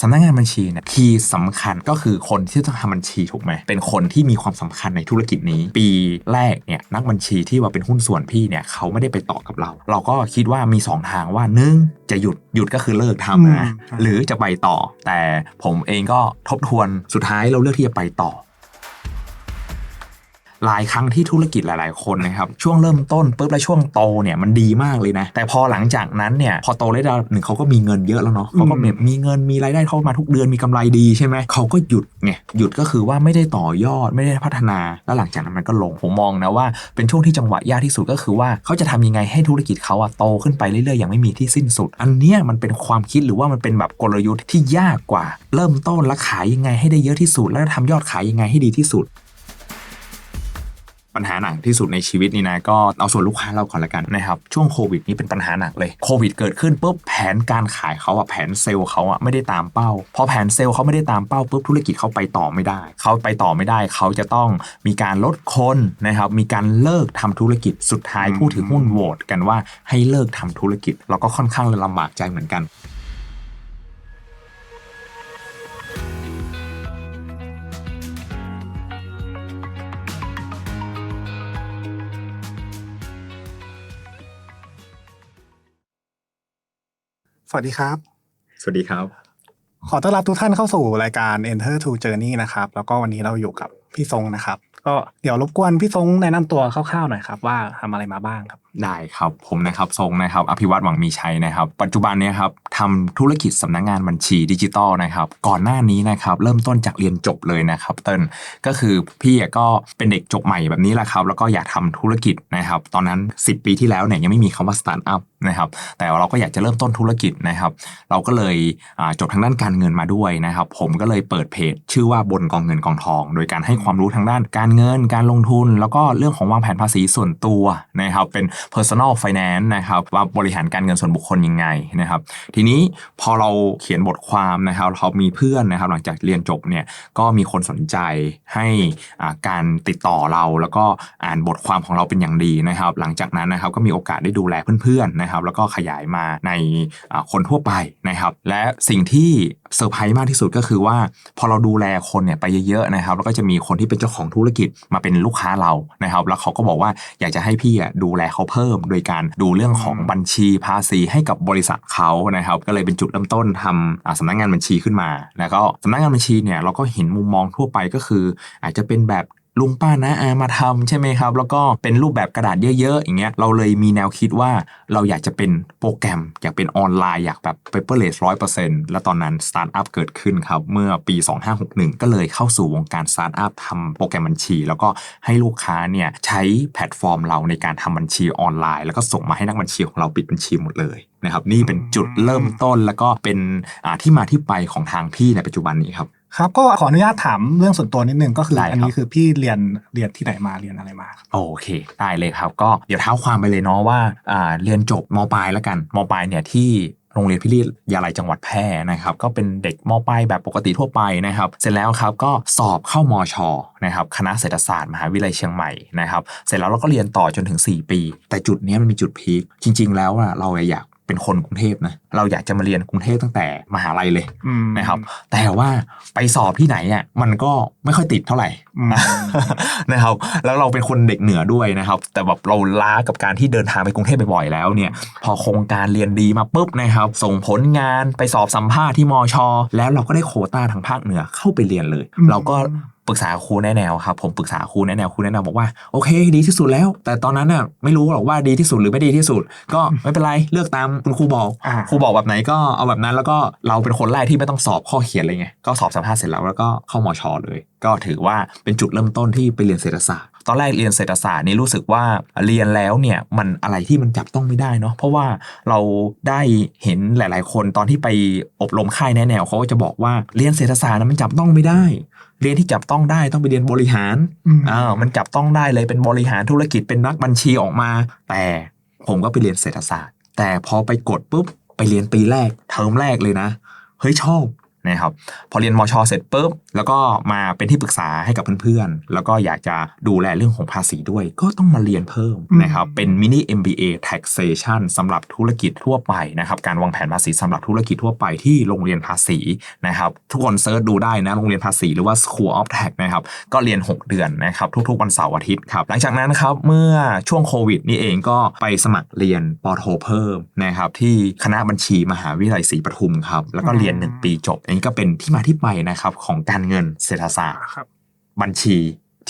สำนักงานบัญชีเนี่ยคีย์สำคัญก็คือคนที่ต้องทำบัญชีถูกไหมเป็นคนที่มีความสำคัญในธุรกิจนี้ ปีแรกเนี่ยนักบัญชีที่ว่าเป็นหุ้นส่วนพี่เนี่ยเขาไม่ได้ไปต่อกับเรา เราก็คิดว่ามี 2 ทางว่าหนึ่งจะหยุดหยุดก็คือเลิกทำนะอืมหรือจะไปต่อ แต่ผมเองก็ทบทวนสุดท้ายเราเลือกที่จะไปต่อ หลายครั้งที่ธุรกิจหลาย ๆ คนนะครับช่วงเริ่มต้นปุ๊บและช่วงโตเนี่ยมันดีมากเลยนะแต่พอหลังจากนั้นเนี่ยพอโตได้ระดับหนึ่งเขาก็มีเงินเยอะแล้วเนาะเขาก็แบบมีเงินมีรายได้เข้ามาทุกเดือนมีกำไรดีใช่ไหมเขาก็หยุดไงหยุดก็คือว่าไม่ได้ต่อยอดไม่ได้พัฒนาแล้วหลังจากนั้นมันก็ลงผมมองนะว่าเป็นช่วงที่จังหวะยากที่สุดก็คือว่าเขาจะทำยังไงให้ธุรกิจเขาอะโตขึ้นไปเรื่อยๆอย่างไม่มีที่สิ้นสุด อันเนี้ยมันเป็นความคิดหรือว่ามันเป็นแบบกลยุทธ์ที่ยากกว่า เริ่มต้นแล้วขายยังไงให้ได้เยอะที่สุด แล้วทำยอดขายยังไงให้ดีที่สุด ปัญหาหนักที่สุดในชีวิตนี่นะก็เอาส่วนลูกค้าเราก่อนละกันนะครับช่วงโควิดนี่เป็นปัญหาหนักเลยโควิดเกิดขึ้นปุ๊บแผนการขายเขาอะแผนเซลล์เขาอะไม่ได้ตามเป้า พอแผนเซลล์เขาไม่ได้ตามเป้าปุ๊บธุรกิจเขาไปต่อไม่ได้ เขาไปต่อไม่ได้ เขาจะต้องมีการลดคนนะครับมีการเลิกทำธุรกิจสุดท้ายผู้ถือหุ้นโหวตกันว่าให้เลิกทำธุรกิจ เราก็ค่อนข้างลำบากใจเหมือนกัน วัสดีครับ สวัสดีครับ ขอต้อนรับทุกท่านเข้าสู่รายการ Enter to Journey นะครับ แล้วก็วันนี้เราอยู่กับพี่ทรงนะครับ ก็เดี๋ยวรบกวนพี่ทรงแนะนำตัวคร่าวๆหน่อยครับ ว่าทำอะไรมาบ้างครับ ได้ครับผมนะครับทรงนะครับอภิวัตหวังมีชัยนะครับ ปัจจุบันเนี้ครับทำธุรกิจสำนักงานบัญชีดิจิตอลนะครับ ก่อนหน้านี้นะครับเริ่มต้นจากเรียนจบเลยนะครับเติ้ลก็คือพี่ก็เป็นเด็กจบใหม่แบบนี้แหละครับ แล้วก็อยากทำธุรกิจนะครับ ตอนนั้น 10 ปีที่แล้วเนี่ยยังไม่มีคำว่าสตาร์ทอัพนะครับแต่เราก็อยากจะเริ่มต้นธุรกิจนะครับ เราก็เลยจบทางด้านการเงินมาด้วยนะครับ ผมก็เลยเปิดเพจ ชื่อว่าบนกองเงินกองทอง โดยการให้ความรู้ทางด้านการเงินการลงทุน แล้วก็เรื่องของวางแผนภาษีส่วนตัวนะครับ เป็น personal finance นะครับว่าบริหารการเงินส่วนบุคคลยังไงนะครับ ทีนี้พอเราเขียนบทความนะครับเรามีเพื่อนนะครับ หลังจากเรียนจบเนี่ยก็มีคนสนใจให้อาการติดต่อเราแล้วก็อ่านบทความของเราเป็นอย่างดีนะครับ หลังจากนั้นนะครับก็มีโอกาสได้ดูแลเพื่อนๆนะครับ แล้วก็ขยายมาในคนทั่วไปนะครับ และสิ่งที่ เซอร์ไพรส์มากที่สุดก็คือว่า พอเราดูแลคนเนี่ยไปเยอะๆนะครับ แล้วก็จะมีคนที่เป็นเจ้าของธุรกิจมาเป็นลูกค้าเรานะครับ แล้วเขาก็บอกว่าอยากจะให้พี่อะดูแลเขาเพิ่ม โดยการดูเรื่องของบัญชีภาษีให้กับบริษัทเขานะครับ ก็เลยเป็นจุดเริ่มต้นทำอ่าสำนักงานบัญชีขึ้นมา แล้วก็สำนักงานบัญชีเนี่ยเราก็เห็นมุมมองทั่วไปก็คือ อาจจะเป็นแบบ ลุงป้านะอามาทำใช่ไหมครับ แล้วก็เป็นรูปแบบกระดาษเยอะๆอย่างเงี้ยเราเลยมีแนวคิดว่าเราอยากจะเป็นโปรแกรม อยากเป็นออนไลน์อยากแบบ paperless ร้อยเปอร์เซ็นต์แล้วตอนนั้นสตาร์ทอัพเกิดขึ้นครับ เมื่อปี 2561 ก็เลยเข้าสู่วงการสตาร์ทอัพทำโปรแกรมบัญชี แล้วก็ให้ลูกค้าเนี่ยใช้แพลตฟอร์มเราในการทำบัญชีออนไลน์ แล้วก็ส่งมาให้นักบัญชีของเราปิดบัญชีหมดเลยนะครับนี่เป็นจุดเริ่มต้นแล้วก็เป็นที่มาที่ไปของทางพี่ในปัจจุบันนี้ครับ ครับก็ขออนุญาตถามเรื่องส่วนตัวนิดนึงก็คือ ได้ครับ อันนี้คือพี่เรียนเรียนที่ไหนมาเรียนอะไรมาครับ โอเคได้เลยครับ ก็เดี๋ยวเท้าความไปเลยเนาะว่าอ่าเรียนจบมปลายแล้วกันมปลายเนี่ยที่โรงเรียนพิริยาลัยจังหวัดแพร่นะครับ ก็เป็นเด็กมปลายแบบปกติทั่วไปนะครับ เสร็จแล้วครับก็สอบเข้ามชนะครับคณะเศรษฐศาสตร์มหาวิทยาลัยเชียงใหม่นะครับ เสร็จแล้วเราก็เรียนต่อจนถึง 4 ปี แต่จุดเนี้ยมันมีจุดพีคจริง ๆ แล้วอะเราอยาก เป็นคนกรุงเทพนะเราอยากจะมาเรียนกรุงเทพตั้งแต่มหาลัยเลยอืมนะครับ แต่ว่าไปสอบที่ไหนอะมันก็ไม่ค่อยติดเท่าไหร่อืมนะครับ แล้วเราเป็นคนเด็กเหนือด้วยนะครับ แต่แบบเราล้ากับการที่เดินทางไปกรุงเทพบ่อยๆแล้วเนี่ย พอโครงการเรียนดีมาปุ๊บนะครับ ส่งผลงานไปสอบสัมภาษณ์ที่มอชอแล้วเราก็ได้โควต้าทางภาคเหนือเข้าไปเรียนเลยอืมเราก็ ปรึกษาครูแนะแนวครับผมปรึกษาครูแนะแนวครูแนะแนวบอกว่าโอเค ดีที่สุดแล้ว แต่ตอนนั้นน่ะไม่รู้หรอกว่าดีที่สุดหรือไม่ดีที่สุด ก็ไม่เป็นไรเลือกตามคุณครูบอกอ่าครูบอกแบบไหนก็เอาแบบนั้นแล้วก็เราเป็นคนแรกที่ไม่ต้องสอบข้อเขียนเลยไงก็สอบสัมภาษณ์เสร็จแล้วแล้วก็เข้ามอชอเลย ก็ถือว่าเป็นจุดเริ่มต้นที่ไปเรียนเศรษฐศาสตร์ตอนแรกเรียนเศรษฐศาสตร์นี่รู้สึกว่าเรียนแล้วเนี่ยมันอะไรที่มันจับต้องไม่ได้เนาะเพราะว่าเราได้เห็นหลาย ๆ คนตอนที่ไปอบรมค่ายแนะแนวเขาก็จะบอกว่าเรียนเศรษฐศาสตร์นะมันจับต้องไม่ได้ เรียนที่จับต้องได้ต้องไปเรียนบริหารอืมอ่ามันจับต้องได้เลยเป็นบริหารธุรกิจเป็นนักบัญชีออกมา แต่ผมก็ไปเรียนเศรษฐศาสตร์ แต่พอไปกดปุ๊บไปเรียนปีแรกเทอมแรกเลยนะ เฮ้ยชอบนะครับ พอเรียนมชเสร็จปุ๊บ แล้วก็มาเป็นที่ปรึกษาให้กับเพื่อนๆ แล้วก็อยากจะดูแลเรื่องของภาษีด้วย ก็ต้องมาเรียนเพิ่มนะครับ เป็นมินิ MBA taxation สำหรับธุรกิจทั่วไปนะครับ การวางแผนภาษีสำหรับธุรกิจทั่วไปที่โรงเรียนภาษีนะครับ ทุกคนเซิร์ชดูได้นะ โรงเรียนภาษีหรือว่า School of Tax นะครับ ก็เรียน 6 เดือนนะครับ ทุกๆวันเสาร์อาทิตย์ครับ หลังจากนั้นครับเมื่อช่วงโควิดนี่เองก็ไปสมัครเรียนปอโทเพิ่มนะครับที่คณะบัญชีมหาวิทยาลัยศรีปทุมครับ แล้วก็เรียน 1 ปีจบ อันนี้ก็เป็นที่มาที่ไปนะครับของการเงินเศรษฐศาสตร์ครับบัญชี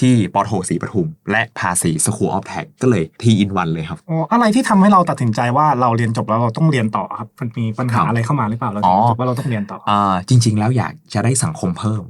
ที่ปอโทศรีปทุม และภาษี School of Tax ก็เลยทีอินวันเลยครับอ๋ออะไรที่ทำให้เราตัดสินใจว่าเราเรียนจบแล้วเราต้องเรียนต่อครับมันมีปัญหาครับอะไรเข้ามาหรือเปล่าเราอ๋ถึองจบว่าเราต้องเรียนต่ออ่าจริง ๆ แล้วอยากจะได้สังคมเพิ่ม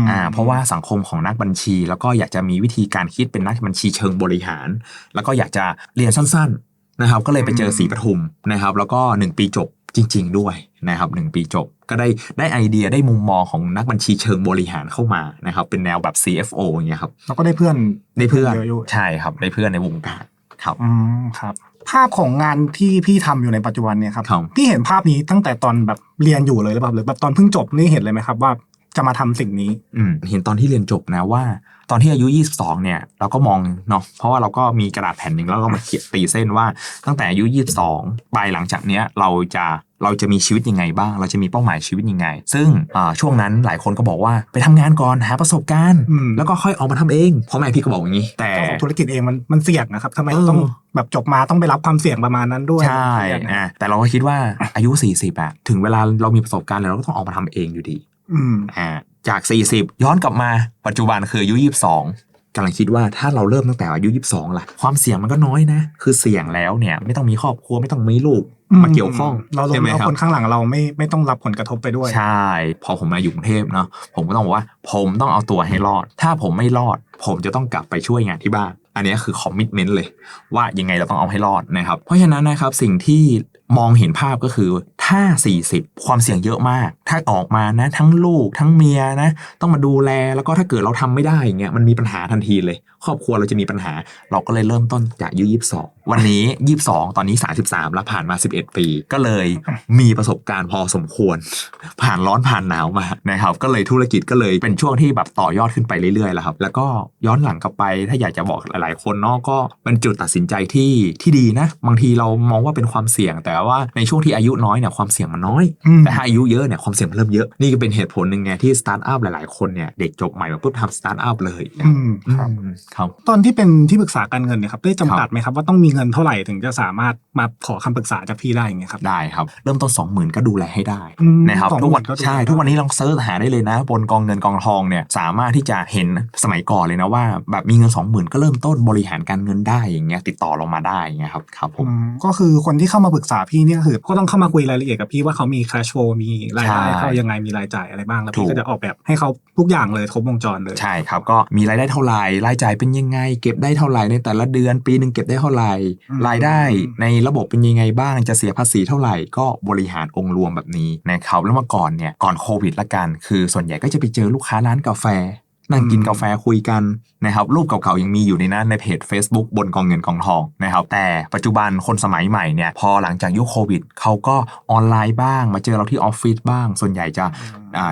มอ่าเพราะว่าสังคมของนักบัญชี แล้วก็อยากจะมีวิธีการคิดเป็นนักบัญชีเชิงบริหาร แล้วก็อยากจะเรียนสั้น ๆนะครับ ก็เลยไปเจอศรีปทุมนะครับ แล้วก็ 1 ปีจบจริง ๆ ด้วย นะครับหนึ่งปีจบ ก็ได้ได้ไอเดียได้มุมมองของนักบัญชีเชิงบริหารเข้ามานะครับเป็นแนวแบบ CFO อย่างเงี้ยครับเราก็ได้เพื่อนได้เพื่อนเยอะอยู่ใช่ครับได้เพื่อนในวงการครับอืมครับภาพของงานที่พี่ทำอยู่ในปัจจุบันเนี่ยครับครับพี่เห็นภาพนี้ตั้งแต่ตอนแบบเรียนอยู่เลยหรือเปล่าหรือแบบตอนเพิ่งจบนี่เห็นเลยไหมครับว่าจะมาทำสิ่งนี้อืมเห็นตอนที่เรียนจบนะว่า ตอนที่อายุ 22 เนี่ย เราก็มองเนาะเพราะว่าเราก็มีกระดาษแผ่นหนึ่งแล้วก็มาเขียนตีเส้นว่าตั้งแต่อายุ 22 ไปหลังจากเนี้ยเราจะ เราจะมีชีวิตยังไงบ้าง เราจะมีเป้าหมายชีวิตยังไง ซึ่งอ่าช่วงนั้นหลายคนก็บอกว่าไปทำงานก่อนหาประสบการณ์อืมแล้วก็ค่อยออกมาทำเองพ่อแม่พี่ก็บอกอย่างนี้ แต่เจ้าของธุรกิจเองมันมันเสี่ยงนะครับทำไมเออต้องแบบจบมาต้องไปรับความเสี่ยงประมาณนั้นด้วย ใช่เครียดนะอะแต่เราก็คิดว่าอายุ 40อะถึงเวลาเรามีประสบการณ์แล้วเราก็ต้องออกมาทำเองอยู่ดีอืมอ่าจาก 40 ย้อนกลับมาปัจจุบันคืออายุ22 กำลังคิดว่าถ้าเราเริ่มตั้งแต่อายุ 22ล่ะ ความเสี่ยงมันก็น้อยนะ คือเสี่ยงแล้วเนี่ย ไม่ต้องมีครอบครัวไม่ต้องมีลูกมาเกี่ยวข้องเราลใช่งไหมเอาครับคนข้างหลังเราไม่ไม่ต้องรับผลกระทบไปด้วย ใช่ พอผมมาอยู่กรุงเทพเนาะผมก็ต้องบอกว่า ผมต้องเอาตัวให้รอด ถ้าผมไม่รอด ผมจะต้องกลับไปช่วยงานที่บ้านอันนี้คือคอมมิชเมนต์เลย ว่ายังไงเราต้องเอาให้รอดนะครับ เพราะฉะนั้นนะครับสิ่งที่ มองเห็นภาพก็คือถ้า 40 ความเสี่ยงเยอะมาก ถ้าออกมานะ ทั้งลูกทั้งเมียนะ ต้องมาดูแลแล้วก็ถ้าเกิดเราทำไม่ได้อย่างเงี้ยมันมีปัญหาทันทีเลย ครอบครัวเราจะมีปัญหา เราก็เลยเริ่มต้นจากอายุ22 วันนี้ 22 ตอนนี้ 33 แล้วผ่านมา 11 ปี ก็เลยมีประสบการณ์พอสมควร ผ่านร้อนผ่านหนาวมานะครับก็เลยธุรกิจก็เลยเป็นช่วงที่แบบต่อยอดขึ้นไปเรื่อยๆแล้วครับแล้วก็ย้อนหลังกลับไปถ้าอยากจะบอกหลายๆคนเนาะก็เป็นจุดตัดสินใจที่ที่ดีนะ บางทีเรามองว่าเป็นความเสี่ยงแต่ว่าในช่วงที่อายุน้อยเนี่ยความเสี่ยงมันน้อยอืมแต่ถ้าอายุเยอะเนี่ยความเสี่ยงมันเริ่มเยอะ นี่ก็เป็นเหตุผลหนึ่งไงที่สตาร์ทอัพหลายๆคนเนี่ยเด็กจบใหม่มาปุ๊บทำสตาร์ทอัพเลยอืมครับอืมครับตอนที่เป็นที่ปรึกษาการเงินเนี่ยครับได้จำกัดไหมครับว่าต้องมีเงินเท่าไหร่ถึงจะสามารถมาขอคำปรึกษาจากพี่ได้อย่างเงี้ยครับได้ครับ เริ่มต้น 20,000 ก็ดูแลให้ได้อืมนะครับ20,000ทุกวันก็ดูแลใช่ได้ทุกวันนี้ลองเซิร์ชหาได้เลยนะ บนกองเงินกองทองเนี่ยสามารถที่จะเห็นสมัยก่อนเลยนะว่า แบบมีเงิน 20,000 ก็เริ่มต้นบริหารการเงินได้อย่างเงี้ยติดต่อเรามาได้อย่างเงี้ยครับครับผอืมมก็คือคนที่เข้ามาปรึกษาพี่เนี่ยก็คือก็ต้องเข้ามาคุยรายละเอียดกับพี่ว่าเขามี cash flow มีรายได้ใช่เขายังไงมีรายจ่ายอะไรบ้างแล้วถูพี่กก็จะออกแบบให้เขาทุกอย่างเลยครบวงจรเลยใช่ครับก็มีรายได้เท่าไหร่รายจ่ายเป็นยังไง เก็บได้เท่าไหร่ในแต่ละเดือนปีหนึ่งเก็บได้เท่าไหร่อืมรายได้ในระบบเป็นยังไงบ้างจะเสียภาษีเท่าไหร่ก็บริหารองค์รวมแบบนี้นะครับแล้วเมื่อก่อนเนี่ยก่อนโควิดละกัน คือส่วนใหญ่ก็จะไปเจอลูกค้าร้านกาแฟ นั่งกินกาแฟคุยกันนะครับรูปเก่าๆยังมีอยู่ในนั้นในเพจ Facebook บนกองเงินกองทองนะครับแต่ปัจจุบันคนสมัยใหม่เนี่ยพอหลังจากยุคโควิดเขาก็ออนไลน์บ้าง มาเจอเราที่ออฟฟิศบ้าง ส่วนใหญ่จะ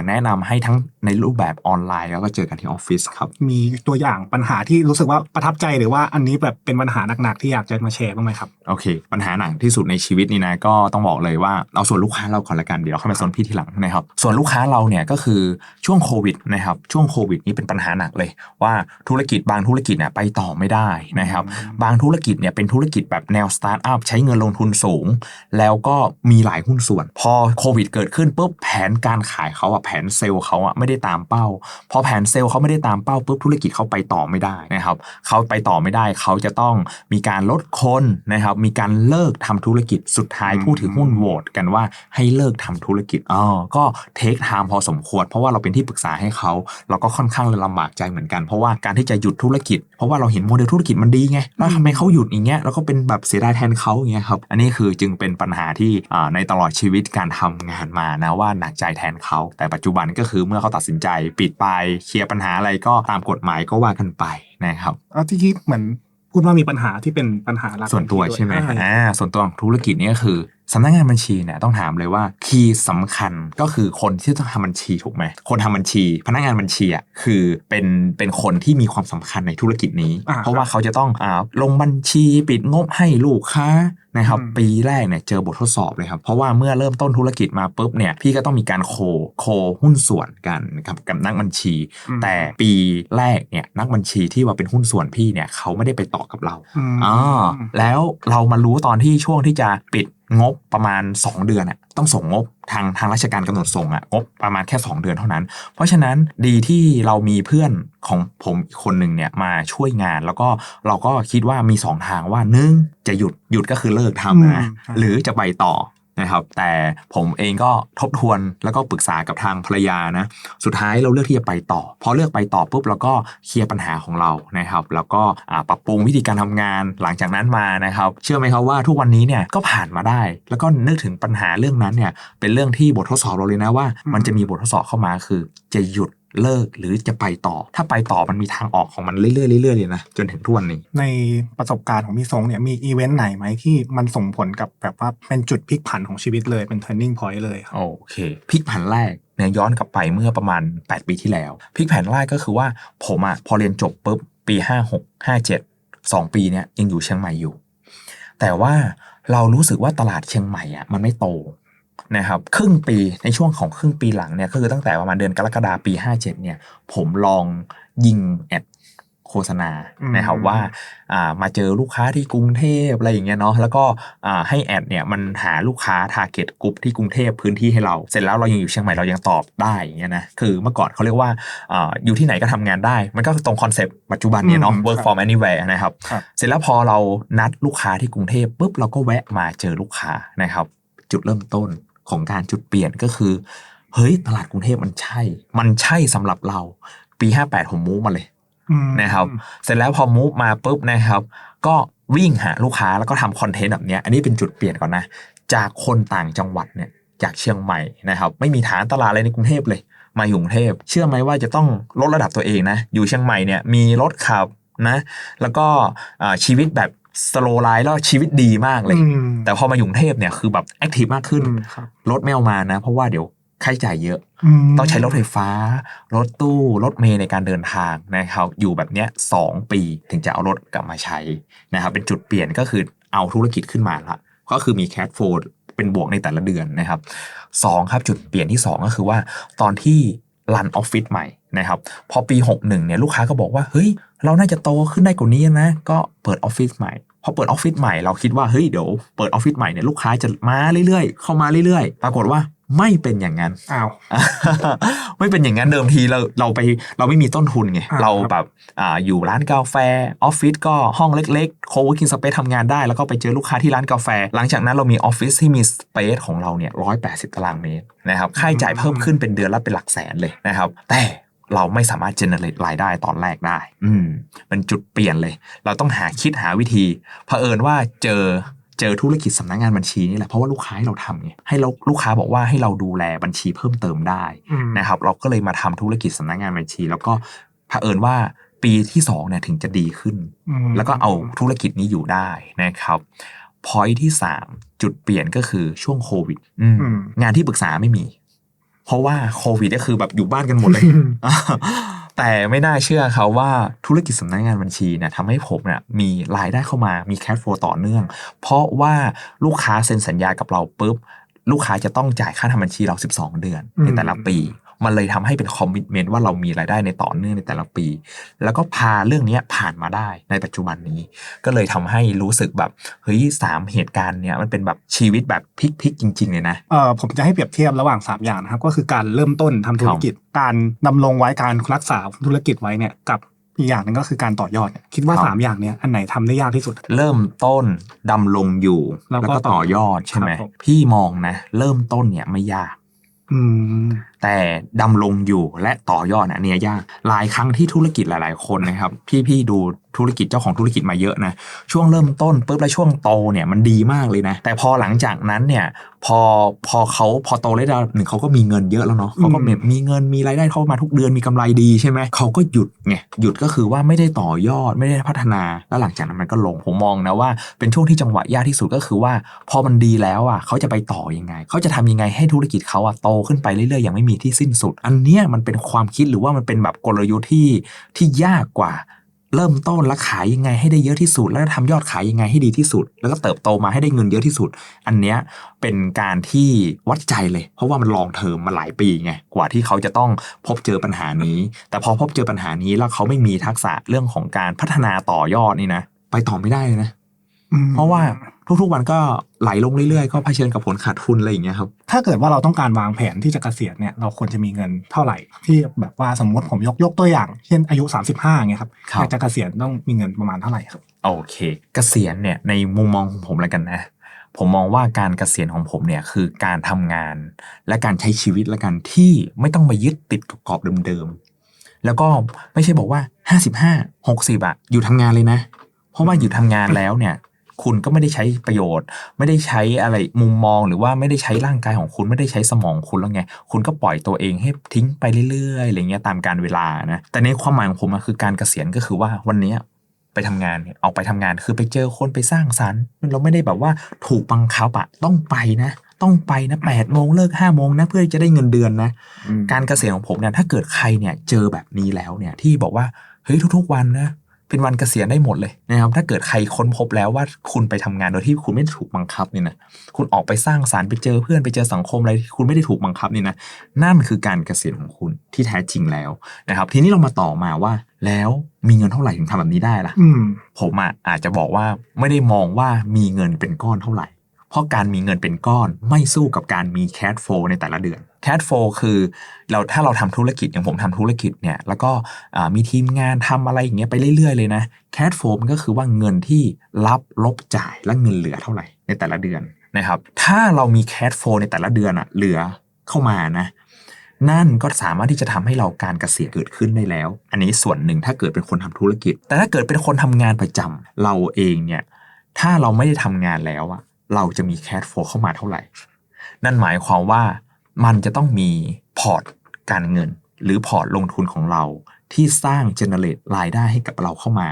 แนะนำให้ทั้งในรูปแบบออนไลน์แล้วก็เจอกันที่ออฟฟิศครับ มีตัวอย่างปัญหาที่รู้สึกว่าประทับใจหรือว่าอันนี้แบบเป็นปัญหาหนักๆที่อยากจะมาแชร์บ้างไหมครับโอเค ปัญหาหนักที่สุดในชีวิตนี่นะก็ต้องบอกเลยว่าเอาส่วนลูกค้าเราก่อนละกันเดี๋ยวเราค่อยมาส่วนพี่ทีหลังนะครับส่วนลูกค้าเราเนี่ยก็คือช่วงโควิดนะครับช่วงโควิดนี่เป็นปัญหาหนักเลย ว่าธุรกิจบางธุรกิจเนี่ยไปต่อไม่ได้นะครับบางธุรกิจเนี่ยเป็นธุรกิจแบบแนวสตาร์ทอัพใช้เงินลงทุนสูง แล้วก็มีหลายหุ้นส่วน พอโควิดเกิดขึ้นปุ๊บแผนการขายเขาอะแผนเซลล์เขาอะไม่ได้ตามเป้า พอแผนเซลล์เขาไม่ได้ตามเป้าปุ๊บธุรกิจเขาไปต่อไม่ได้นะครับเขาไปต่อไม่ได้เขาจะต้องมีการลดคนนะครับมีการเลิกทำธุรกิจสุดท้ายอืมผู้ถือหุ้นโหวตกันว่าให้เลิกทำธุรกิจอ๋อก็เทคไทม์พอสมควร เพราะว่าเราเป็นที่ปรึกษาให้เขาเราก็ค่อนข้างลำบากใจเหมือนกัน เพราะว่าการที่จะหยุดธุรกิจ เพราะว่าเราเห็นโมเดลธุรกิจมันดีไงแล้วทำไมเขาหยุดอย่างเงี้ยแล้วก็เป็นแบบเสียดายแทนเขาอย่างเงี้ยครับอันนี้คือจึงเป็นปัญหาที่อ่าในตลอดชีวิตการทำงานมานะว่าหนักใจแทนเขาแต่ปัจจุบันก็คือเมื่อเขาตัดสินใจปิดไปเคลียร์ปัญหาอะไรก็ตามกฎหมายก็ว่ากันไปนะครับเอาที่คิดเหมือนพูดว่ามีปัญหาที่เป็นปัญหาหลักส่วนตัวของพี่ใช่ไหมด้วยอ่าส่วนตัวของธุรกิจเนี่ยก็คือ สำนักงานบัญชีเนี่ยต้องถามเลยว่าคีย์สำคัญก็คือคนที่ต้องทำบัญชีถูกไหมคนทำบัญชี พนักงานบัญชีอะคือเป็นเป็นคนที่มีความสำคัญในธุรกิจนี้อ่าเพราะว่าเขาจะต้องอ่าลงบัญชีปิดงบให้ลูกค้านะครับอืมปีแรกเนี่ยเจอบททดสอบเลยครับเพราะว่าเมื่อเริ่มต้นธุรกิจมาปุ๊บเนี่ยพี่ก็ต้องมีการโคโคหุ้นส่วนกันกับกับนักบัญชีอืมแต่ปีแรกเนี่ยนักบัญชีที่ว่าเป็นหุ้นส่วนพี่เนี่ยเขาไม่ได้ไปต่อกับเราอืมอ๋อแล้วเรามารู้ตอนที่ช่วงที่จะปิด งบประมาณ 2 เดือนอะต้องส่งงบทางทางราชการกำหนดส่งอะงบประมาณแค่ 2 เดือนเท่านั้น เพราะฉะนั้นดีที่เรามีเพื่อนของผมอีกคนหนึ่งเนี่ยมาช่วยงาน แล้วก็เราก็คิดว่ามี 2 ทางว่าหนึ่งจะหยุดหยุดก็คือเลิกทำนะอืมหรือจะไปต่อ นะครับแต่ผมเองก็ทบทวนแล้วก็ปรึกษากับทางภรรยานะสุดท้ายเราเลือกที่จะไปต่อพอเลือกไปต่อปุ๊บเราก็เคลียร์ปัญหาของเรานะครับ แล้วก็ปรับปรุงวิธีการทำงานหลังจากนั้นมานะครับ เชื่อไหมครับว่าทุกวันนี้เนี่ยก็ผ่านมาได้ แล้วก็นึกถึงปัญหาเรื่องนั้นเนี่ยเป็นเรื่องที่บททดสอบเราเลยนะว่า มันจะมีบททดสอบเข้ามาคือจะหยุด เลิกหรือจะไปต่อ ถ้าไปต่อมันมีทางออกของมันเรื่อยๆเรื่อยๆเลยนะจนถึงทุกวันนี้ ในประสบการณ์ของพี่ทรงเนี่ยมีอีเวนต์ไหนไหมที่มันส่งผลกับแบบว่าเป็นจุดพลิกผันของชีวิตเลยเป็น turning point เลยครับโอเคพลิกผันแรกเนี่ยย้อนกลับไปเมื่อประมาณ 8 ปีที่แล้วพลิกผันแรกก็คือว่าผมอะพอเรียนจบปุ๊บปี 56 57 2 ปีเนี่ยยังอยู่เชียงใหม่อยู่ แต่ว่าเรารู้สึกว่าตลาดเชียงใหม่อะมันไม่โต นะครับครึ่งปีในช่วงของครึ่งปีหลังเนี่ยก็คือตั้งแต่ประมาณเดือนกรกฎาปี 57เนี่ยผมลองยิงแอดโฆษณาอืมนะครับว่าอ่ามาเจอลูกค้าที่กรุงเทพอะไรอย่างเงี้ยเนาะแล้วก็อ่าให้แอดเนี่ยมันหาลูกค้าทาร์เก็ตกลุ่มที่กรุงเทพพื้นที่ให้เรา เสร็จแล้วเรายังอยู่เชียงใหม่เรายังตอบได้อย่างเงี้ยนะคือเมื่อก่อนเขาเรียกว่าอ่าอยู่ที่ไหนก็ทำงานได้ มันก็ตรงคอนเซปต์ปัจจุบันเนี่ยเนาะอืม work ครับ from anywhere นะครับครับเสร็จแล้วพอเรานัดลูกค้าที่กรุงเทพปุ๊บเราก็แวะมาเจอลูกค้านะครับจุดเริ่มต้น ของการจุดเปลี่ยนก็คือเฮ้ยตลาดกรุงเทพมันใช่ มันใช่สำหรับเรา ปี 58ผมมูฟมาเลยอืมนะครับ เสร็จแล้วพอมูฟมาปุ๊บนะครับ ก็วิ่งหาลูกค้าแล้วก็ทำคอนเทนต์แบบเนี้ยอันนี้เป็นจุดเปลี่ยนก่อนนะ จากคนต่างจังหวัดเนี่ยจากเชียงใหม่นะครับ ไม่มีฐานตลาดอะไรในกรุงเทพเลย มาอยู่กรุงเทพเชื่อไหมว่าจะต้องลดระดับตัวเองนะ อยู่เชียงใหม่เนี่ยมีรถขับนะ แล้วก็อ่าชีวิตแบบ สโลไลฟ์แล้วชีวิตดีมากเลยอืมแต่พอมาอยู่กรุงเทพเนี่ยคือแบบแอคทีฟมากขึ้นอืมครับรถไม่เอามานะ เพราะว่าเดี๋ยวค่าใช้จ่ายเยอะมต้องใช้รถไฟฟ้า รถตู้ รถเมล์ในการเดินทางนะครับ อยู่แบบเนี้ยสองปีถึงจะเอารถกลับมาใช้นะครับ เป็นจุดเปลี่ยนก็คือเอาธุรกิจขึ้นมาละ ก็คือมีแค f โฟลเป็นบวกในแต่ละเดือนนะครับสองครับจุดเปลี่ยนที่ 2 ก็คือว่าตอนที่รันออฟฟิศใหม่นะครับ พอปี 61เนี่ยลูกค้าก็บอกว่า เฮ้ย เราน่าจะโตขึ้นได้กว่านี้นะ ก็เปิดออฟฟิศใหม่ พอเปิดออฟฟิศใหม่เราคิดว่าเฮ้ยเดี๋ยวเปิดออฟฟิศใหม่เนี่ยลูกค้าจะมาเรื่อยๆ เข้ามาเรื่อยๆ ปรากฏว่าไม่เป็นอย่างนั้นอ้าวไม่เป็นอย่างนั้นเดิมทีเราเราไปเราไม่มีต้นทุนไงอ่าเราแบบอ่าอยู่ร้านกาแฟออฟฟิศก็ห้องเล็กๆ co-working space ทำงานได้แล้วก็ไปเจอลูกค้าที่ร้านกาแฟ หลังจากนั้นเรามีออฟฟิศที่มีสเปซของเราเนี่ยร้อยแปดสิบตารางเมตรนะครับค่าใช้จ่ายเพิ่มขึ้นเป็นเดือนละเป็นหลักแสนเลยนะครับ แต่ เราไม่สามารถ generate รายได้ตอนแรกได้ อืมเป็นจุดเปลี่ยนเลย เราต้องหาคิดหาวิธีเผอิญว่าเจอเจอธุรกิจสำนักงานบัญชีนี่แหละเพราะว่าลูกค้าให้เราทำไงให้เราลูกค้าบอกว่าให้เราดูแลบัญชีเพิ่มเติมได้อืมนะครับ เราก็เลยมาทำธุรกิจสำนักงานบัญชี แล้วก็เผอิญว่าปีที่2เนี่ยถึงจะดีขึ้นอืมแล้วก็เอาธุรกิจนี้อยู่ได้นะครับพอยที่ 3 จุดเปลี่ยนก็คือช่วงโควิดอืมอืมงานที่ปรึกษาไม่มี เพราะว่าโควิดก็คือแบบอยู่บ้านกันหมดเลย แต่ไม่น่าเชื่อเขาว่าธุรกิจสำนักงานบัญชีเนี่ยทำให้ผมเนี่ยมีรายได้เข้ามามีแค f โฟต่อเนื่อง เพราะว่าลูกค้าเซ็นสัญญากับเราปุ๊บลูกค้าจะต้องจ่ายค่าทำบัญชีเรา 12 เดือนอืมในแต่ละปี มันเลยทำให้เป็นคอมมิชเมนต์ว่าเรามีรายได้ในต่อเนื่องในแต่ละปี แล้วก็พาเรื่องเนี้ยผ่านมาได้ในปัจจุบันนี้ ก็เลยทำให้รู้สึกแบบเฮ้ยสามเหตุการณ์เนี้ยมันเป็นแบบชีวิตแบบพลิกๆจริงๆเลยนะเอ่อผมจะให้เปรียบเทียบระหว่าง 3 อย่างนะครับก็คือการเริ่มต้นทำธุรกิจ การดำรงไว้การรักษาธุรกิจไว้เนี่ยกับอีกอย่างหนึงก็คือการต่อยอดเนี่ยคิดว่าครับ3อย่างเนี้ยอันไหนทำได้ยากที่สุด เริ่มต้นดำรงอยู่ แล้แล้ววก็ก็ต่อยอดใช่ไหมครับผมพี่มองนะ เริ่มต้นเนี่ยไม่ยาก อืม แต่ดำรงอยู่และต่อยอดอันเนี้ยยากหลายครั้งที่ธุรกิจหลาย ๆ คนนะครับพี่พี่ดูธุรกิจเจ้าของธุรกิจมาเยอะนะช่วงเริ่มต้นปุ๊บแล้วช่วงโตเนี่ยมันดีมากเลยนะ แต่พอหลังจากนั้นเนี่ยพอพอเขาพอโตระดับหนึ่งเขาก็มีเงินเยอะแล้วเนาะเขาก็แบบมีเงินมีรายได้เข้ามาทุกเดือนมีกำไรดีใช่ไหมเขาก็หยุดไงหยุดก็คือว่าไม่ได้ต่อยอดไม่ได้พัฒนาแล้วหลังจากนั้นมันก็ลงผมมองนะว่า เป็นช่วงที่จังหวะยากที่สุดก็คือว่า พอมันดีแล้วอะเขาจะไปต่อยังไงเขาจะทำยังไงให้ธุรกิจเขาอะโตขึ้นไปเรื่อยๆอย่างไม่มีที่สิ้นสุด อันเนี้ยมันเป็นความคิดหรือว่ามันเป็นแบบกลยุทธ์ที่ที่ยากกว่า เริ่มต้นแล้วขายยังไงให้ได้เยอะที่สุด แล้วทำยอดขายยังไงให้ดีที่สุด แล้วก็เติบโตมาให้ได้เงินเยอะที่สุด อันเนี้ยเป็นการที่วัดใจเลย เพราะว่ามันลองเทอมมาหลายปีไงกว่าที่เขาจะต้องพบเจอปัญหานี้ แต่พอพบเจอปัญหานี้แล้วเขาไม่มีทักษะเรื่องของการพัฒนาต่อยอดนี่นะไปต่อไม่ได้เลยนะอืมเพราะว่า ทุกๆวันก็ไหลลงเรื่อยๆ ก็เผชิญกับผลขาดทุนอะไรอย่างเงี้ยครับ ถ้าเกิดว่าเราต้องการวางแผนที่จะเกษียณเนี่ยเราควรจะมีเงินเท่าไหร่ ที่แบบว่าสมมติผมยกยกตัวอย่าง เช่นอายุ 35เงี้ยครับครับ อยากจะเกษียณต้องมีเงินประมาณเท่าไหร่ครับ โอเค เกษียณเนี่ยในมุมมองของผมแล้วกันนะ ผมมองว่าการเกษียณของผมเนี่ยคือการทำงาน และการใช้ชีวิตละกันที่ไม่ต้องมายึดติดกับกรอบเดิมๆแล้วก็ไม่ใช่บอกว่า 55 60อะอยู่ทำงานเลยนะ เพราะว่าอยู่ทำงานแล้วเนี่ย คุณก็ไม่ได้ใช้ประโยชน์ ไม่ได้ใช้อะไรมุมมองหรือว่าไม่ได้ใช้ร่างกายของคุณไม่ได้ใช้สมองคุณแล้วไง คุณก็ปล่อยตัวเองให้ทิ้งไปเรื่อยๆอะไรเงี้ยตามการเวลานะแต่ในความหมายของผมอะคือการเกษียณก็คือว่าวันเนี้ยไปทำงานเนี่ยออกไปทำงานคือไปเจอคนไปสร้างสรรค์ เราไม่ได้แบบว่าถูกบังคับอะต้องไปนะต้องไปนะแปดโมงเลิกห้าโมงนะเพื่อจะได้เงินเดือนนะ การเกษียณของผมเนี่ยถ้าเกิดใครเนี่ยเจอแบบนี้แล้วเนี่ยที่บอกว่าเฮ้ยทุกๆวันนะ เป็นวันเกษียณได้หมดเลยนะครับถ้าเกิดใครค้นพบแล้วว่าคุณไปทำงานโดยที่คุณไม่ได้ถูกบังคับเนี่ยนะคุณออกไปสร้างสารรค์ไปเจอเพื่อนไปเจอสังคมอะไรที่คุณไม่ได้ถูกบังคับเนี่ยนะนั่นคือการเกษียณของคุณที่แท้จริงแล้วนะครับ ทีนี้เรามาต่อมาว่าแล้วมีเงินเท่าไหร่ถึงทำแบบนี้ได้ล่ะอืมผมอะอาจจะบอกว่าไม่ได้มองว่ามีเงินเป็นก้อนเท่าไหร่ เพราะการมีเงินเป็นก้อนไม่สู้กับการมีแค s โฟในแต่ละเดือนแค s โฟคือเราถ้าเราทำธุรกิจอย่างผมทำธุรกิจเนี่ยแล้วก็มีทีมงานทำอะไรอย่างเงี้ยไปเรื่อยๆเลยนะแค s โฟมันก็คือว่าเงินที่รับลบจ่ายและเงินเหลือเท่าไหร่ในแต่ละเดือนนะครับ ถ้าเรามีแค s โฟในแต่ละเดือนอะเหลือเข้ามานะนั่นก็สามารถที่จะทำให้เราการเกษียณเกิดขึ้นได้แล้ว อันนี้ส่วนหนึ่งถ้าเกิดเป็นคนทำธุรกิจ แต่ถ้าเกิดเป็นคนทำงานประจำเราเองเนี่ยถ้าเราไม่ได้ทำงานแล้วอะ เราจะมีแคดโฟเข้ามาเท่าไหร่ นั่นหมายความว่ามันจะต้องมีพอร์ตการเงิน หรือพอร์ตลงทุนของเราที่สร้างเจเนเรตรายได้ให้กับเราเข้ามา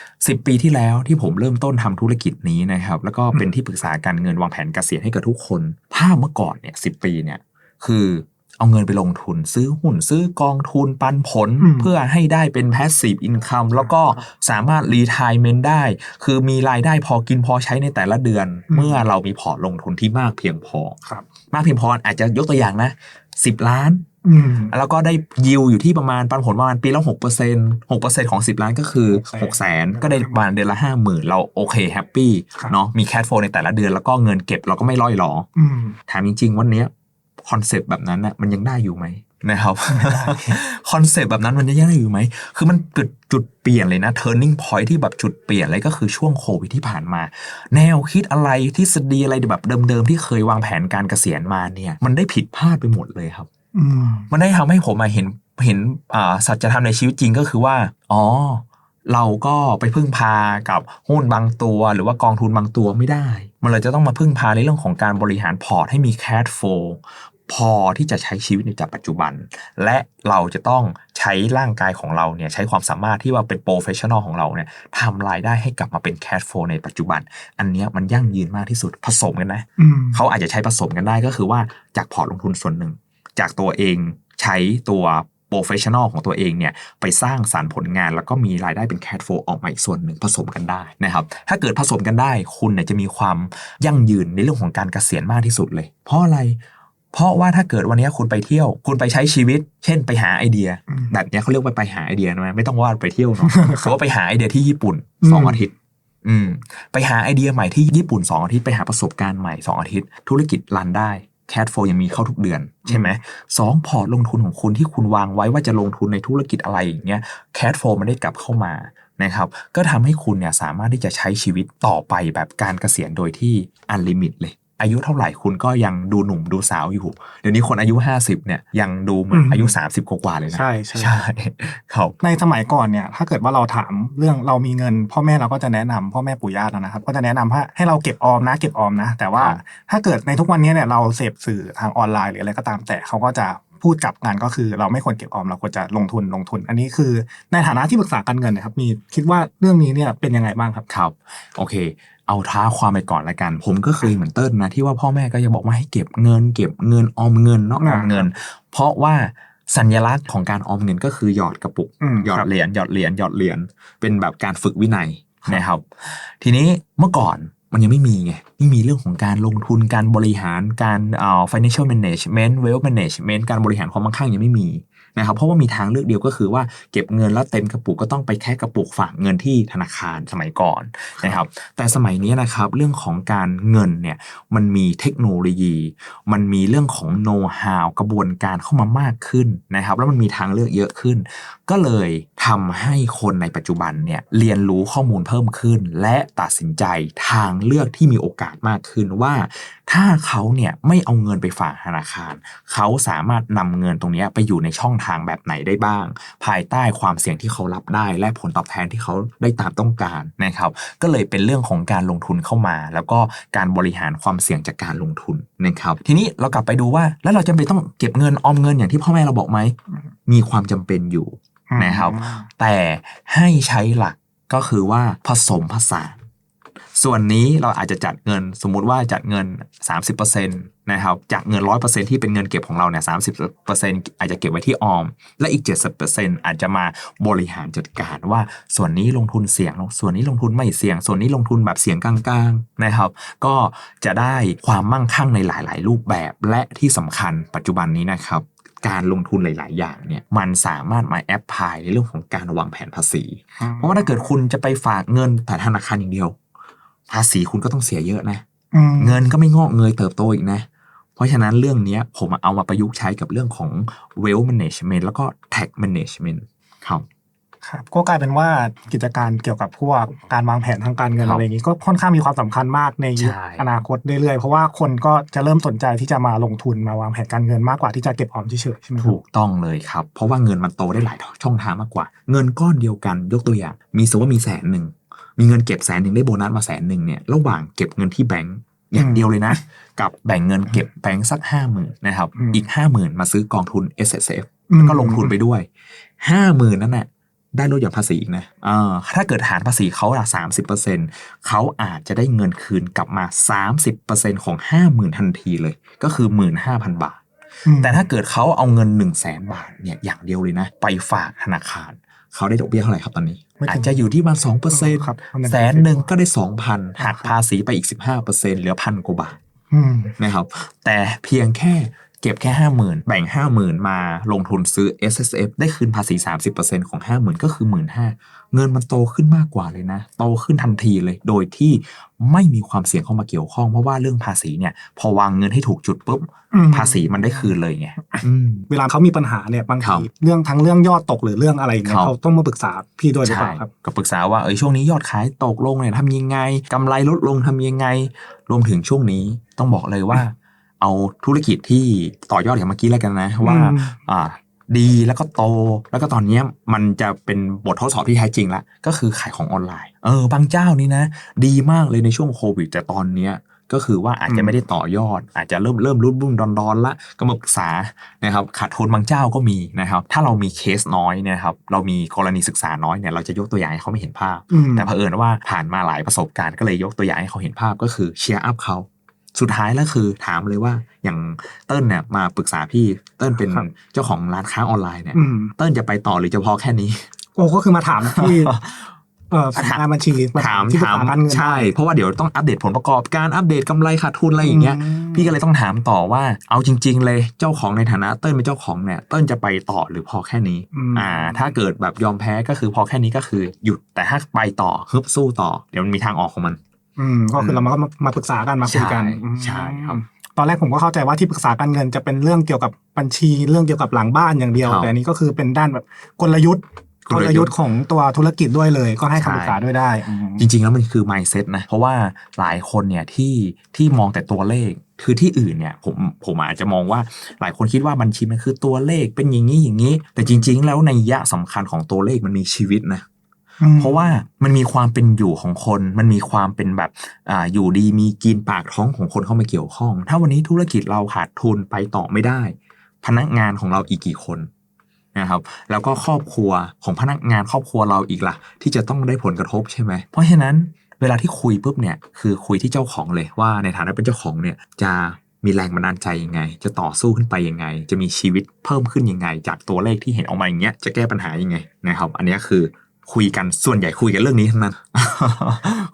10 ปีที่แล้วที่ผมเริ่มต้นทำธุรกิจนี้นะครับ แล้วก็เป็นที่ปรึกษาการเงินวางแผนเกษียณให้กับทุกคน ถ้าเมื่อก่อนเนี่ยสิปีเนี่ยคือ เอาเงินไปลงทุน ซื้อหุ้นซื้อกองทุนปันผลอืมเพื่อให้ได้เป็น passive income แล้วก็สามารถ retirement ได้ คือมีรายได้พอกินพอใช้ในแต่ละเดือนอืมเมื่อเรามีพอร์ตลงทุนที่มากเพียงพอครับมากเพียงพออาจจะยกตัวอย่างนะ 10 ล้านอืมแล้วก็ได้ยิวอยู่ที่ประมาณปันผลประมาณปีละหกเปอร์เซ็นต์หกเปอร์เซ็นต์ของ10ล้านก็คือหกแสนก็ได้ประมาณเดือนละห้าหมื่นเราโอเคแฮปปี้ครับเนาะมีแค s โฟในแต่ละเดือนแล้วก็เงินเก็บเราก็ไม่ล่อยหลออืมถามจริง ๆ วันเนี้ คอนเซปต์แบบนั้นน่ะมันยังได้อยู่ไหมนะครับไม่ได้คอนเซปต์แบบนั้นมันยังได้อยู่ไหมคือมันจุดจุดเปลี่ยนเลยนะ turning point ที่แบบจุดเปลี่ยนเลยก็คือช่วงโควิดที่ผ่านมา แนวคิดอะไรทฤษฎีอะไรแบบเดิมๆที่เคยวางแผนการเกษียณมาเนี่ย มันได้ผิดพลาดไปหมดเลยครับอืมมันได้ทำให้ผมมาเห็นเห็นอ่าสัจธรรมในชีวิตจริงก็คือว่า อ๋อ เราก็ไปพึ่งพากับหุ้นบางตัว หรือว่ากองทุนบางตัวไม่ได้ มันเลยจะต้องมาพึ่งพาในเรื่องของการบริหารพอร์ตให้มีแค s โฟ พอที่จะใช้ชีวิตในปัจจุบัน และเราจะต้องใช้ร่างกายของเราเนี่ยใช้ความสามารถที่ว่าเป็นโปรเฟชชั่นอลของเราเนี่ยทำรายได้ให้กลับมาเป็นแค s โฟในปัจจุบัน อันเนี้ยมันยั่งยืนมากที่สุดผสมกันนะอืมเขาอาจจะใช้ผสมกันได้ก็คือว่าจากพอร์ตลงทุนส่วนหนึ่ง จากตัวเองใช้ตัวโปรเฟชชั่นอลของตัวเองเนี่ยไปสร้างสารรค์ผลงานแล้วก็มีรายได้เป็นแค s โฟออกมาอีกส่วนหนึ่งผสมกันได้นะครับถ้าเกิดผสมกันได้คุณเนี่ยจะมีความยั่งยืนในเรื่องของการเกษียณมากที่สุดเลย เพราะอะไร เพราะว่าถ้าเกิดวันนี้คุณไปเที่ยว คุณไปใช้ชีวิต เช่นไปหาไอเดียอืมแบบเนี้ยเขาเรียกว่าไปหาไอเดียนะไม่ต้องว่าไปเที่ยวเนาะเขาว่าไปหาไอเดียที่ญี่ปุ่นสองอืมอาทิตย์อืมไปหาไอเดียใหม่ที่ญี่ปุ่น2อาทิตย์ไปหาประสบการณ์ใหม่2อาทิตย์ ธุรกิจรันได้แค s โฟยังมีเข้าทุกเดือน ใช่ไหมสองพอร์ตลงทุนของคุณที่คุณวางไว้ว่าจะลงทุนในธุรกิจอะไรอย่างเงี้ยแค s โฟมันได้กลับเข้ามานะครับก็ทำให้คุณเนี่ยสามารถที่จะใช้ชีวิตต่อไปแบบการเกษียณโดยที่อันลิมิตเลย อายุเท่าไหร่คุณก็ยังดูหนุ่มดูสาวอยู่ เดี๋ยวนี้คนอายุ 50เนี่ยยังดูเหมือนอายุ 30 กว่าๆเลยนะใช่ใช่ใช่ครับในสมัยก่อนเนี่ยถ้าเกิดว่าเราถามเรื่องเรามีเงิน พ่อแม่เราก็จะแนะนำพ่อแม่ปู่ย่าเรานะครับก็จะแนะนำว่าให้เราเก็บออมนะเก็บออมนะ แต่ว่าครับถ้าเกิดในทุกวันนี้เนี่ยเราเสพสื่อทางออนไลน์หรืออะไรก็ตามแต่เขาก็จะพูดกลับกันก็คือเราไม่ควรเก็บออมเราควรจะลงทุนลงทุน อันนี้คือในฐานะที่ปรึกษาการเงินนะครับมีคิดว่าเรื่องนี้เนี่ยเป็นยังไงบ้างครับครับโอเค เอาท้าความไปก่อนละกัน ผมก็เคยเหมือนเติ้ลนะที่ว่าพ่อแม่ก็จะบอกว่าให้เก็บเงิน เก็บเงินออมเงินเนาะออ่าอมเงิน เพราะว่าสัญลักษณ์ของการออมเงินก็คือหยอดกระปุกอืมหยอคดรับเหรียญหยอดเหรียญหยอดเหรียญเป็นแบบการฝึกวินัยครับนะครับ ทีนี้เมื่อก่อนมันยังไม่มีไงไม่มีเรื่องของการลงทุนการบริหารการเอ่อ financial management wealth management การบริหารความมั่งคั่งยังไม่มี นะครับเพราะว่ามีทางเลือกเดียวก็คือว่าเก็บเงินแล้วเต็มกระปุกก็ต้องไปแค่กระปุกฝากเงินที่ธนาคารสมัยก่อนนะครับ แต่สมัยนี้นะครับเรื่องของการเงินเนี่ยมันมีเทคโนโลยี มันมีเรื่องของโน้ตฮาวกระบวนการเข้ามามากขึ้นนะครับ แล้วมันมีทางเลือกเยอะขึ้น ก็เลยทำให้คนในปัจจุบันเนี่ยเรียนรู้ข้อมูลเพิ่มขึ้น และตัดสินใจทางเลือกที่มีโอกาสมากขึ้นว่า ถ้าเขาเนี่ยไม่เอาเงินไปฝากธนาคาร เขาสามารถนำเงินตรงเนี้ยไปอยู่ในช่องทางแบบไหนได้บ้าง ภายใต้ความเสี่ยงที่เขารับได้ และผลตอบแทนที่เขาได้ตามต้องการนะครับก็เลยเป็นเรื่องของการลงทุนเข้ามา แล้วก็การบริหารความเสี่ยงจากการลงทุนนะครับทีนี้เรากลับไปดูว่าแล้วเราจำเป็นต้องเก็บเงินออมเงินอย่างที่พ่อแม่เราบอกไหมมีความจำเป็นอยู่นะครับแต่ให้ใช้หลักก็คือว่าผสมผสาน ส่วนนี้เราอาจจะจัดเงินสมมุติว่าจัดเงิน 30%นะครับจากเงิน 100%ที่เป็นเงินเก็บของเราเนี่ย30%อาจจะเก็บไว้ที่ออม และอีก 70%อาจจะมาบริหารจัดการว่าส่วนนี้ลงทุนเสี่ยง ส่วนนี้ลงทุนไม่เสี่ยง ส่วนนี้ลงทุนแบบเสี่ยงกลางๆนะครับ ก็จะได้ความมั่งคั่งในหลาย ๆ รูปแบบและที่สำคัญปัจจุบันนี้นะครับการลงทุนหลาย ๆ อย่างเนี่ยมันสามารถมาแอพพลายในเรื่องของการวางแผนภาษี เพราะว่าถ้าเกิดคุณจะไปฝากเงินแต่ธนาคารอย่างเดียว ภาษีคุณก็ต้องเสียเยอะนะอืมเงินก็ไม่งอกเงยเติบโตอีกนะ เพราะฉะนั้นเรื่องเนี้ยผมเอามาประยุกต์ใช้กับเรื่องของ wealth management แล้วก็ tax management ครับครับก็กลายเป็นว่ากิจการเกี่ยวกับพวกการวางแผนทางการเงินครับอะไรอย่างนี้ก็ค่อนข้างมีความสำคัญมากในยุคใช่อนาคตเรื่อยๆ เพราะว่าคนก็จะเริ่มสนใจที่จะมาลงทุนมาวางแผนการเงินมากกว่าที่จะเก็บออมเฉยๆใช่ไหมครับถูกต้องเลยครับ เพราะว่าเงินมันโตได้หลายช่องทางมากกว่า เงินก้อนเดียวกันยกตัวอย่าง มีสมมติว่ามีแสนหนึ่ง มีเงินเก็บแสนหนึ่งได้โบนัสมาแสนหนึ่งเนี่ยระหว่างเก็บเงินที่แบงก์อย่างเดียวเลยนะ กับแบ่งเงินเก็บแบงก์สักห้าหมื่นนะครับอืมอีกห้าหมื่นมาซื้อกองทุน S S F อืมก็ลงทุนไปด้วยห้าหมื่นนั่นแหละได้ลดหย่อนภาษีอีกนะอ่าถ้าเกิดฐานภาษีเขาอะสามสิบเปอร์เซ็นเขาอาจจะได้เงินคืนกลับมาสามสิบเปอร์เซ็นของห้าหมื่นทันทีเลย ก็คือหมื่นห้าพันบาทอืมแต่ถ้าเกิดเขาเอาเงิน1นึ่งแสนบาทเนี่ยอย่างเดียวเลยนะ ไปฝากธนาคาร เขาได้ดอกเบี้ยเท่าไหร่ครับตอนนี้ไม่ถึงอาจจะอยู่ที่ประมาณสองเปอร์เซ็นต์ครับแสนหนึ่งก็ได้สองพันหักภาษีไปอีกสิบห้าเปอร์เซ็นต์เหลือพันกว่าบาทอืมนะครับแต่เพียงแค่ เก็บแค่ห้าหมื่นแบ่งห้าหมื่นมาลงทุนซื้อ S S F ได้คืนภาษี 30%ของห้าหมื่นก็คือหมื่นห้าเงินมันโตขึ้นมากกว่าเลยนะ โตขึ้นทันทีเลย โดยที่ไม่มีความเสี่ยงเข้ามาเกี่ยวข้อง เพราะว่าเรื่องภาษีเนี่ย พอวางเงินให้ถูกจุดปุ๊บอืมภาษีมันได้คืนเลยไงอืมเวลาเขามีปัญหาเนี่ยบางครัทีบเรื่องทั้งเรื่องยอดตกหรือเรื่องอะไรอย่างเงี้ครัยบเขาต้องมาปรึกษาพี่ด้วยหรือเปใช่ล่าครับก็ปรึกษาว่าเอยช่วงนี้ยอดขายตกลงเนี่ยทำยังไงกำไรลดลงทำยังไง รวมถึงช่วงนี้ต้องบอกเลยว่า เอาธุรกิจที่ต่อยอดอย่างเมื่อกี้แล้วกันนะว่าอืมอ่าดีแล้วก็โต แล้วก็ตอนเนี้ยมันจะเป็นบททดสอบที่แท้จริงแล้วก็คือขายของออนไลน์ เออบางเจ้านี่นะ ดีมากเลยในช่วงโควิดแต่ตอนเนี้ยก็คือว่าอาจจะไม่ได้ต่อยอด อาจจะเริ่มเริ่มรุ่นรุ่นดอนดอนๆละก็มาปรึกษานะครับขาดทุนบางเจ้าก็มีนะครับถ้าเรามีเคสน้อยเนี่ยนะครับเรามีกรณีศึกษาน้อยเนี่ยเราจะยกตัวอย่างให้เขาไม่เห็นภาพอืมแต่เผอิญว่าผ่านมาหลายประสบการณ์ก็เลยยกตัวอย่างให้เขาเห็นภาพก็คือเชียร์อัพเขา สุดท้ายแล้วคือถามเลยว่าอย่างเติ้ลเนี่ยมาปรึกษาพี่เติ้ลเป็นครับเจ้าของร้านค้าออนไลน์เนี่ยอืมเติ้ลจะไปต่อหรือจะพอแค่นี้ โอ้ก็คือมาถามที่เอ่อสำนักงานบัญชีถามที่ปรึกถามษาการเงินใช่ เพราะว่าเดี๋ยวต้องอัปเดตผลประกอบการอัปเดตกำไรขาดทุนอะไรอย่างเงี้ยมพี่ก็เลยต้องถามต่อว่า เอาจริง ๆ เลยเจ้าของในฐานะเติ้ลเป็นเจ้าของเนี่ยเติ้ลจะไปต่อหรือพอแค่นี้อืมอ่า ถ้าเกิดแบบยอมแพ้ก็คือพอแค่นี้ก็คือหยุดแต่ถ้าไปต่อฮึบสู้ต่อ เดี๋ยวมันมีทางออกของมัน อืมก็คือเรามาก็มามาปรึกษากันมาคุยกันใช่อืมใช่ครับตอนแรกผมก็เข้าใจว่าที่ปรึกษาการเงินจะเป็นเรื่องเกี่ยวกับบัญชีเรื่องเกี่ยวกับหลังบ้านอย่างเดียวครับแต่อันนี้ก็คือเป็นด้านแบบกลยุทธ์กลยุทธ์ของตัวธุรกิจด้วยเลย ก็ให้คำปรึกษาด้วยได้อืมจริง ๆ แล้วมันคือ mindset นะ เพราะว่าหลายคนเนี่ยที่ที่มองแต่ตัวเลขคือที่อื่นเนี่ยผมผมอาจจะมองว่าหลายคนคิดว่าบัญชีมันคือตัวเลขเป็นอย่างนี้อย่างนี้ แต่จริง ๆ แล้วในยยะสำคัญของตัวเลขมันมีชีวิตนะ เพราะว่ามันมีความเป็นอยู่ของคน มันมีความเป็นแบบอ่าอยู่ดีมีกินปากท้องของคนเข้ามาเกี่ยวข้อง ถ้าวันนี้ธุรกิจเราขาดทุนไปต่อไม่ได้ พนักงานของเราอีกกี่คนนะครับแล้วก็ครอบครัวของพนักงานครอบครัวเราอีกล่ะ ที่จะต้องได้ผลกระทบใช่ไหม เพราะฉะนั้นเวลาที่คุยปุ๊บเนี่ยคือคุยที่เจ้าของเลยว่าในฐานะเป็นเจ้าของเนี่ยจะมีแรงบันดาลใจยังไง จะต่อสู้ขึ้นไปยังไง จะมีชีวิตเพิ่มขึ้นยังไง จากตัวเลขที่เห็นออกมาอย่างเงี้ยจะแก้ปัญหายังไงนะครับ อันนี้คือ คุยกันส่วนใหญ่คุยกันเรื่องนี้ทั้งนั้น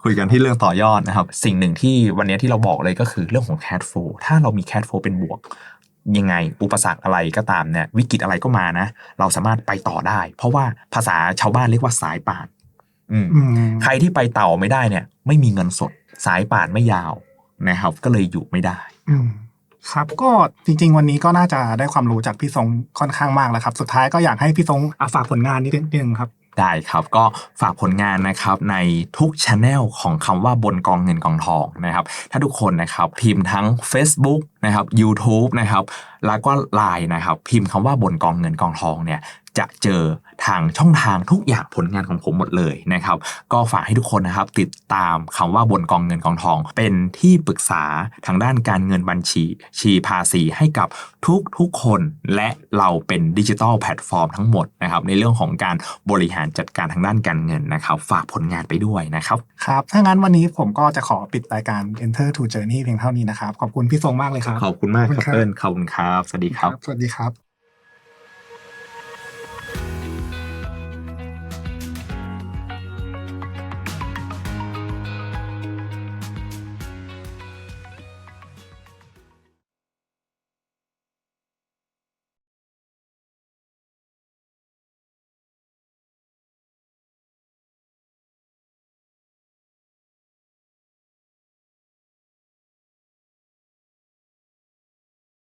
คุยกันที่เรื่องต่อยอดนะครับ สิ่งหนึ่งที่วันเนี้ยที่เราบอกเลยก็คือเรื่องของ cash flow ถ้าเรามี cash flow เป็นบวก ยังไง อุปสรรคอะไรก็ตามเนี่ยวิกฤตอะไรก็มานะ เราสามารถไปต่อได้ เพราะว่าภาษาชาวบ้านเรียกว่าสายป่านอืมอืมใครที่ไปเต่าไม่ได้เนี่ย ไม่มีเงินสด สายป่านไม่ยาวนะครับ ก็เลยอยู่ไม่ได้อืมครับก็จริง ๆ วันนี้ก็น่าจะได้ความรู้จากพี่ทรงค่อนข้างมากแล้วครับ สุดท้ายก็อยากให้พี่ทรงอะฝากผลงานนิดนึงครับ ได้ครับก็ฝากผลงานนะครับในทุกช anel ของคำว่าบนกองเงินกองทองนะครับ ถ้าทุกคนนะครับพิมพ์ทั้ง Facebook นะครับ YouTube นะครับแล้วก็ Line นะครับพิมพ์คำว่าบนกองเงินกองทองเนี่ยจะเจอ ทางช่องทางทุกอย่างผลงานของผมหมดเลยนะครับ ก็ฝากให้ทุกคนนะครับติดตามคำว่าบนกองเงินกองทอง เป็นที่ปรึกษาทางด้านการเงินบัญชีชีภาษีให้กับทุกทุกๆคนและเราเป็นดิจิทัลแพลตฟอร์มทั้งหมดนะครับในเรื่องของการบริหารจัดการทางด้านการเงินนะครับ ฝากผลงานไปด้วยนะครับครับถ้างั้นวันนี้ผมก็จะขอปิดรายการ Enter to Journey เพียงเท่านี้นะครับ ขอบคุณพี่ทรงมากเลยครับ ขอบคุณมากครับขอบคุณครับเอิญขอบคุณครับ สวัสดีครับ สวัสดีครับ